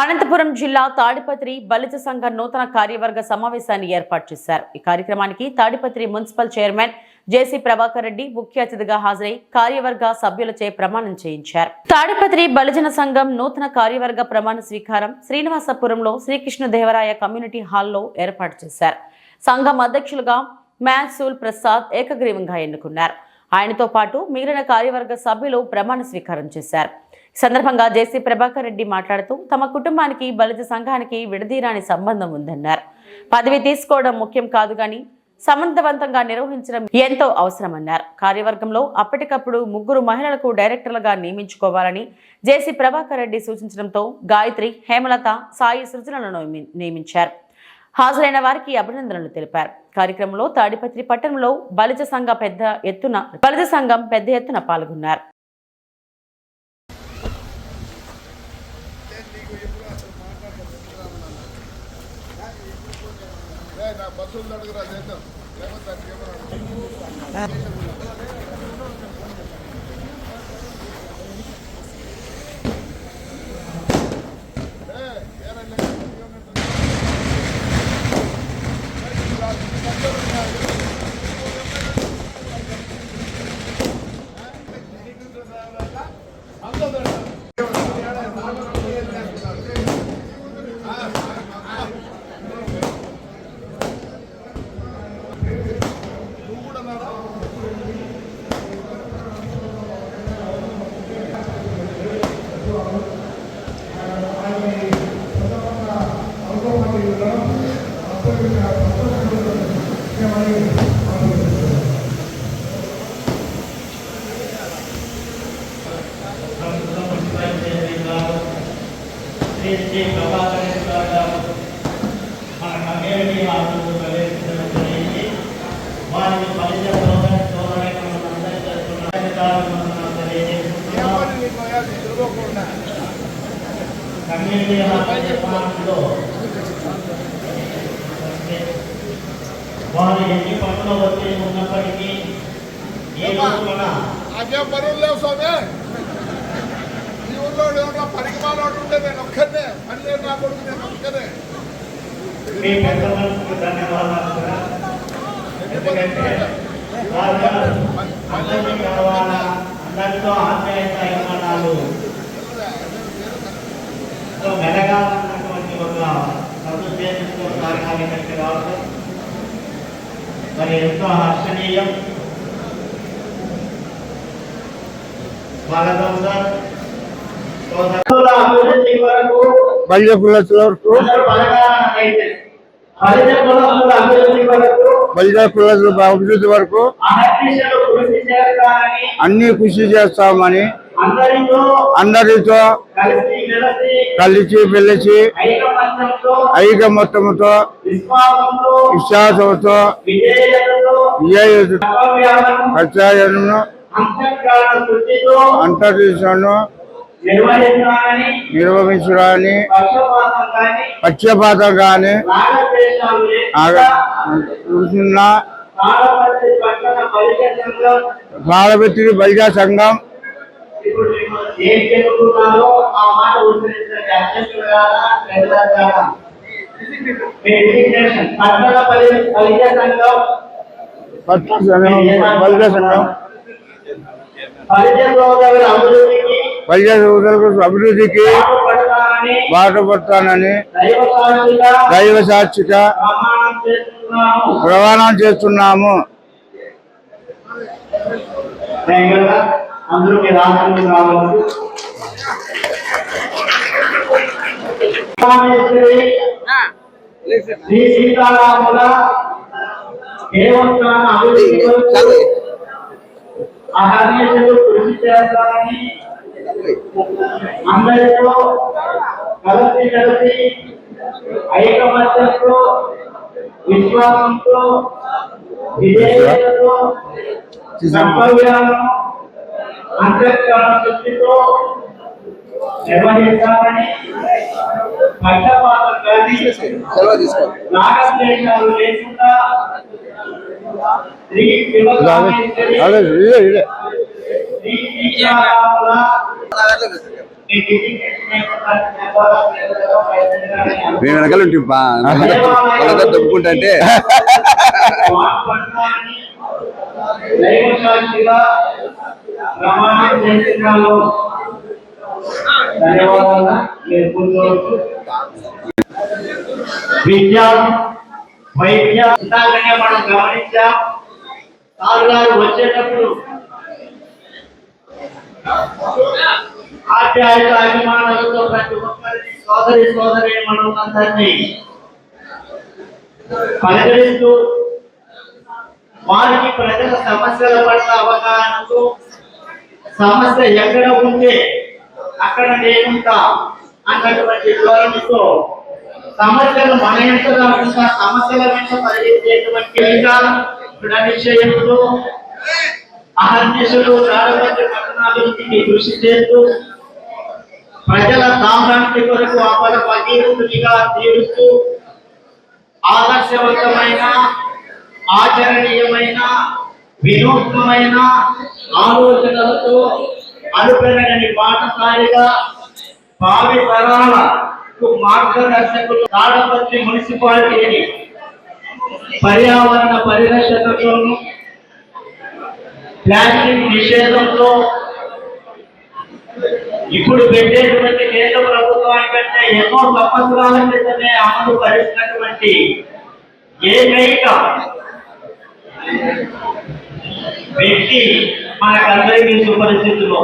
అనంతపురం జిల్లా తాడిపత్రి బలిజ సంఘ నూతన కార్యవర్గ సమావేశాన్ని ఏర్పాటు చేశారు. ఈ కార్యక్రమానికి Tadipatri municipal chairman JC Prabhakar Reddy ముఖ్య అతిథిగా హాజరై కార్యవర్గ సభ్యులచే ప్రమాణం చేయించారు. తాడిపత్రి బలిజన సంఘం నూతన కార్యవర్గ ప్రమాణ స్వీకారం శ్రీనివాసపురంలో శ్రీకృష్ణదేవరాయ కమ్యూనిటీ హాల్లో ఏర్పాటు చేశారు. సంఘం అధ్యక్షులుగా మ్యాన్సూల్ ప్రసాద్ ఏకగ్రీవంగా ఎన్నుకున్నారు. ఆయనతో పాటు మిగిలిన కార్యవర్గ సభ్యులు ప్రమాణ స్వీకారం చేశారు. సందర్భంగా జేసీ ప్రభాకర్ రెడ్డి మాట్లాడుతూ తమ కుటుంబానికి బలిత సంఘానికి విడదీరాని సంబంధం ఉందన్నారు. పదవి తీసుకోవడం ముఖ్యం కాదు గాని సమర్థవంతంగా నిర్వహించడం ఎంతో అవసరమన్నారు. కార్యవర్గంలో అప్పటికప్పుడు ముగ్గురు మహిళలకు డైరెక్టర్లుగా నియమించుకోవాలని జేసీ ప్రభాకర్ రెడ్డి సూచించడంతో గాయత్రి హేమలత సాయి సృజనలను నియమి- నియమించారు. హాజరైన వారికి అభినందనలు తెలిపారు. కార్యక్రమంలో తాడిపత్రి పట్టణంలో బలిజ సంఘ పెద్ద ఎత్తున బలిజ సంఘం పెద్ద ఎత్తున పాల్గొన్నారు. నా బస్సులు చేద్దాం లేకపోతే దానికి ఏమన్నా శ్రీ శ్రీ ప్రభాకర్ గారు మన కమ్యూనిటీ హాస్టల్ ప్రవేశించడం జరిగింది వారిని పరిచయ సోదర సోదరులకు మనందరం చేస్తున్నాం తెలియజేస్తున్నాం ఏమని నీకు అయ్యాలి తిరగకుండా కమ్యూనిటీ హాస్టల్ వారు ఎన్ని పనుల ఒత్తిడి ఉన్నప్పటికీ ఈ రోజున నాకేం పనులు లేవు స్వామి ఈ ఊళ్ళో ఏమన్నా పనికి మాలోడు ఉంటే నేను ఒక్కనే పని లేదు నా కొడుకు నేను ఒక్కనే మీ ధన్యవాదాలు. ఎందుకంటే అందరికీ కావాలా అందరితో ఆప్యాయత అభిమానాలు తో మెలగాలన్నటువంటి ఒక సదుద్దేశంతో కార్యక్రమం రావడం మరి ఎంతో హర్షణీయం. స్వాగతం సార్. అభివృద్ధి కొరకు బల్య కులస్తులకు అభివృద్ధి కులస్తుల వరకు అన్ని కృషి చేస్తామని అందరితో కలిసి మెలిసి ఐకమత్యంతో విశ్వాసంతో శుద్ధితో అంతర్దేశాలను నిర్వహించడాన్ని పక్షపాతం కానీ బాలబెత్తిరి బలిజా సంఘం ఇప్పుడు ఏం చెప్పుకున్నారో ఆ మాట ఉచ్చరించండి అధ్యక్షుడు మీ డిజిగ్నేషన్ పట్టణ సంఘం సంఘం సంఘం సోదరుల అభివృద్ధికి సోదరులకు అభివృద్ధికి పాటుపడతానని బాటపడతానని దైవ సాక్షిగా సాక్షిగా ప్రమాణం చేస్తున్నాము. అందరూ మీ రాష్ట్రంలో రావాలి రామేశ్వరి శ్రీ సీతారాముల దేవస్థాన అభివృద్ధి కొరకు అహర్నిశలు కృషి చేస్తారని అందరితో కలిసి కలిసి ఐకమత్యంతో విశ్వాసంతో విధేయతతో కర్తవ్యాలను పక్షపాతం కానీ రాగద్వేషాలు లేకుండా శ్రీ మేము వెనకాల ఉంటాం వాళ్ళంతా అంటే. మనం గమనించాం. వచ్చేటప్పుడు ఆప్యాయత అభిమానాలతో ప్రతి ఒక్కరిని సోదరి సోదరి మనం అందరినీ పలకరిస్తూ వారికి ప్రజల సమస్యల పట్ల అవగాహనతో సమస్య ఎక్కడ ఉంటే అక్కడ నేనుంటా అన్నటువంటి ధోరణితో సమస్యలు మన ఎంత కాకుండా సమస్యల వెంట పరిగెత్తేటువంటి దృఢ నిశ్చయంతో అహర్నిశలు చాడపత్రి పట్టణాభివృద్ధికి కృషి చేస్తూ ప్రజల సామ్రాజ్య కొరకు అపర భగీరథునిగా తీరుస్తూ ఆదర్శవంతమైన ఆచరణీయమైన వినూత్నమైన ఆలోచనలతో అనుపెరగని పాఠశాలిగా భావి తరాలకు మార్గదర్శకులు తాడపత్రి మున్సిపాలిటీని పర్యావరణ పరిరక్షణలోను ప్లాస్టిక్ నిషేధంలో ఇప్పుడు పెట్టేటువంటి కేంద్ర ప్రభుత్వానికంటే ఎన్నో సంవత్సరాల క్రితమే అమలు పరిచినటువంటి ఏకైక వ్యక్తి మనకందరికీ సుపరిస్థితిలో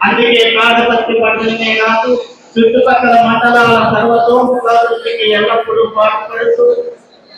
అందుకే ప్రాణపత్తి పంటనే కాదు చుట్టుపక్కల మండలాల సర్వతోముఖాభివృద్ధికి ఎల్లప్పుడూ పాటుపడుతూ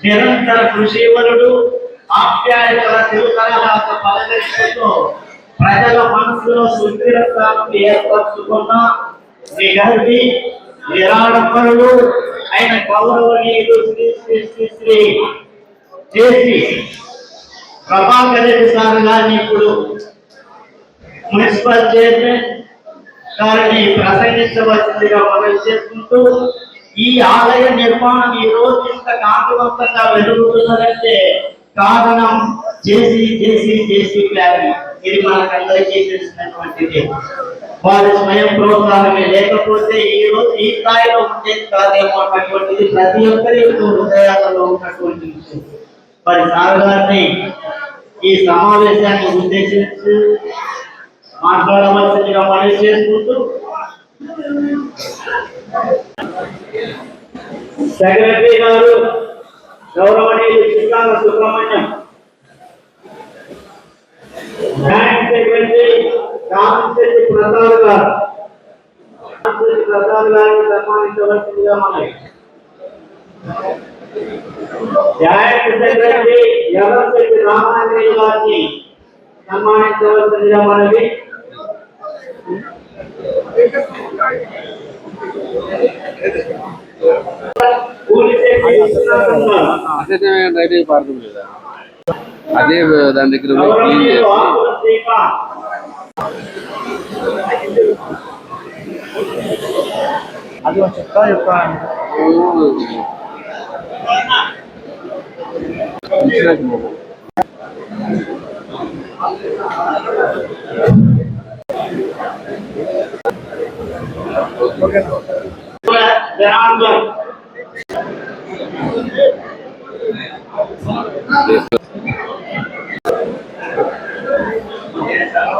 నిరంతర కృషివరుడు ఆప్యాయతల తిరుతరహాస పలకరింపుతో ప్రజల మనసులో సుస్థిర స్థానం ఏర్పరచుకున్న నిగర్వి ఆయన అయిన గౌరవనీయుడు శ్రీ శ్రీ శ్రీ శ్రీ చేసి ప్రభాకర్ రెడ్డి సార్ గారిని ఇప్పుడు మున్సిపల్ చైర్మన్ గారిని ప్రసంగించవలసిందిగా మనం చేసుకుంటూ ఈ ఆలయ నిర్మాణం ఈ రోజు ఇంత కాంతివంతంగా వెలుగుతున్నదంటే కారణం చేసి చేసి చేసి ప్లానింగ్. ఇది మనకందరికీ తెలిసినటువంటిది. వారి స్వయం ప్రోత్సాహమే. లేకపోతే ఈ రోజు ఈ స్థాయిలో ఉండేది కాదేమో అన్నటువంటిది ప్రతి ఒక్కరి హృదయాలలో ఉన్నటువంటి విషయం. వారి సార్ ఈ సమావేశాన్ని ఉద్దేశించి మాట్లాడవలసిందిగా మనవి చేసుకుంటూ సెక్రటరీ గారు గౌరవనీయులు శ్రీకాంత సుబ్రహ్మణ్యం బ్యాంక్ సెక్రటరీ రామశెట్టి ప్రసాద్ గారు రామశెట్టి ప్రసాద్ గారిని సన్మానించవలసిందిగా మనవి జాయింట్ సెక్రటరీ ఎర్రశెట్టి రామాంజనేయ గారిని సన్మానించవలసిందిగా మనవి కూలిశెట్టి విశ్వనాథం గారు అదే రైట్ పారుతుంది కదా అదే దాని దగ్గర పోయి క్లీన్ గౌరవనీయులు చేసి Akula Srikanth insurance mobile. Janardhan okay Agishetti Rambabu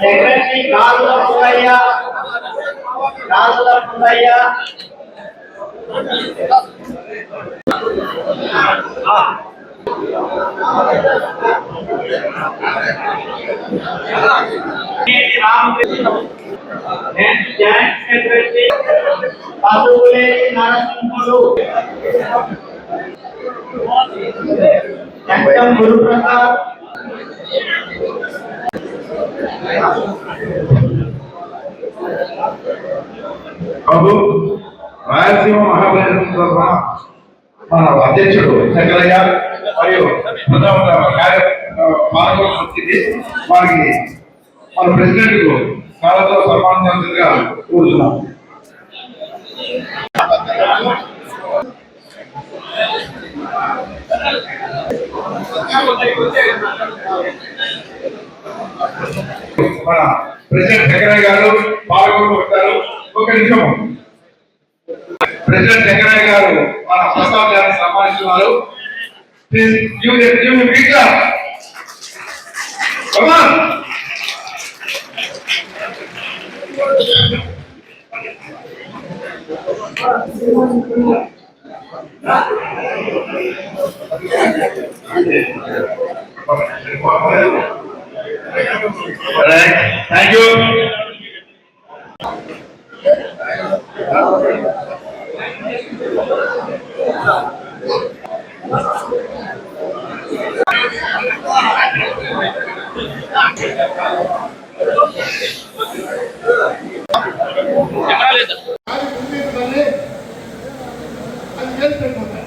secretary కాదుల Pullaiah కాదుల Pullaiah Ramakrishna next joint secretary Pasupuleti Narasimhulu చట్టం గురుప్రసాద్ బాబు రాయలసీమ మహాబలిపురం తరఫున మన అధ్యక్షుడు శంకరయ్య మరియు వచ్చింది వారికి మన ప్రెసిడెంట్కు కాలంలో సన్మానించాల్సిందిగా కోరుతున్నాం. మన ప్రెసిడెంట్ శంకరయ్య గారు పాల్గొంటారు ఒక నిమిషం. ప్రెసిడెంట్ శంకరయ్య గారు మన ప్రసాద్ గారిని సన్మానిస్తున్నారు. Please give the give the big clap. Come on. Alright, thank you. también perdonar.